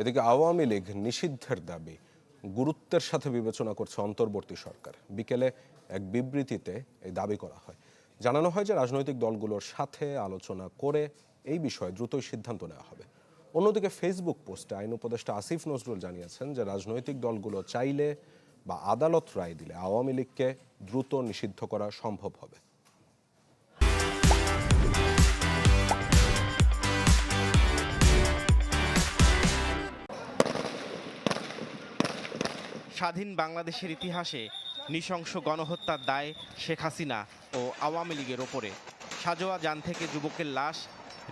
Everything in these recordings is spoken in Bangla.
এদিকে আওয়ামী লীগ নিষিদ্ধের দাবি, গুরুত্বের সাথে বিবেচনা করছে অন্তর্বর্তী সরকার। বিকেলে এক বিবৃতিতে এই দাবি করা হয়। জানানো হয় যে রাজনৈতিক দলগুলোর সাথে আলোচনা করে এই বিষয়ে দ্রুতই সিদ্ধান্ত নেওয়া হবে। অন্যদিকে ফেসবুক পোস্টে আইন উপদেষ্টা আসিফ নজরুল জানিয়েছেন যে রাজনৈতিক দলগুলো চাইলে বা আদালত রায় দিলে আওয়ামী লীগকে দ্রুত নিষিদ্ধ করা সম্ভব হবে। স্বাধীন বাংলাদেশের ইতিহাসে নৃশংস গণহত্যার দায় শেখ হাসিনা ও আওয়ামী লীগের ওপরে। সাজোয়া যান থেকে যুবকের লাশ,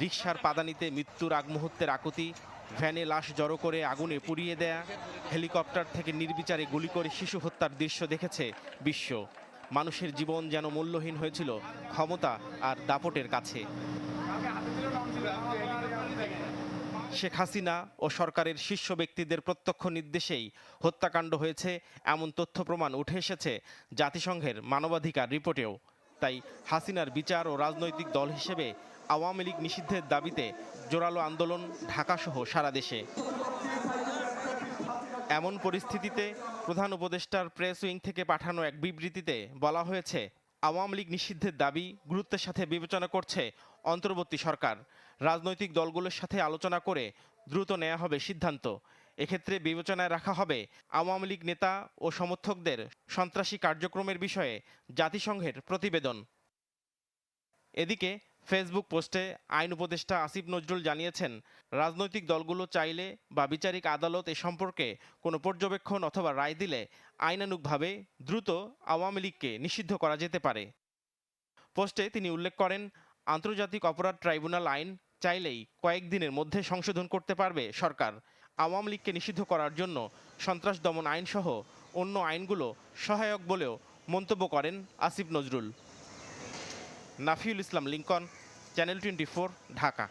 রিকশার পাদানিতে মৃত্যুর আগ মুহূর্তের আকুতি, ভ্যানে লাশ জড়ো করে আগুনে পুড়িয়ে দেয়া, হেলিকপ্টার থেকে নির্বিচারে গুলি করে শিশু হত্যার দৃশ্য দেখেছে বিশ্ব। মানুষের জীবন যেন মূল্যহীন হয়েছিল ক্ষমতা আর দাপটের কাছে। শেখ হাসিনা ও সরকারের শীর্ষ ব্যক্তিদের প্রত্যক্ষ নির্দেশেই হত্যাকাণ্ড হয়েছে, এমন তথ্য প্রমাণ উঠে এসেছে জাতিসংঘের মানবাধিকার রিপোর্টেও। তাই হাসিনার বিচার ও রাজনৈতিক দল হিসেবে আওয়ামী লীগ নিষিদ্ধের দাবিতে জোরালো আন্দোলন ঢাকাসহ সারা দেশে। এমন পরিস্থিতিতে প্রধান উপদেষ্টার প্রেস উইং থেকে পাঠানো এক বিবৃতিতে বলা হয়েছে আওয়ামী লীগ নিষিদ্ধের দাবি গুরুত্বের সাথে বিবেচনা করছে অন্তর্বর্তী সরকার। রাজনৈতিক দলগুলোর সাথে আলোচনা করে দ্রুত নেওয়া হবে সিদ্ধান্ত। এক্ষেত্রে বিবেচনায় রাখা হবে আওয়ামী লীগ নেতা ও সমর্থকদের সন্ত্রাসী কার্যক্রমের বিষয়ে জাতিসংঘের প্রতিবেদন। এদিকে ফেসবুক পোস্টে আইন উপদেষ্টা আসিফ নজরুল জানিয়েছেন, রাজনৈতিক দলগুলো চাইলে বা বিচারিক আদালত এ সম্পর্কে কোনো পর্যবেক্ষণ অথবা রায় দিলে আইনানুগভাবে দ্রুত আওয়ামী লীগকে নিষিদ্ধ করা যেতে পারে। পোস্টে তিনি উল্লেখ করেন, আন্তর্জাতিক অপরাধ ট্রাইব্যুনাল আইন চাইলেই কয়েকদিনের মধ্যে সংশোধন করতে পারবে সরকার। আওয়ামী লীগকে নিষিদ্ধ করার জন্য সন্ত্রাস দমন আইনসহ অন্য আইনগুলো সহায়ক বলেও মন্তব্য করেন Asif Nazrul. Nafiul Islam Linkon channel twenty Dhaka.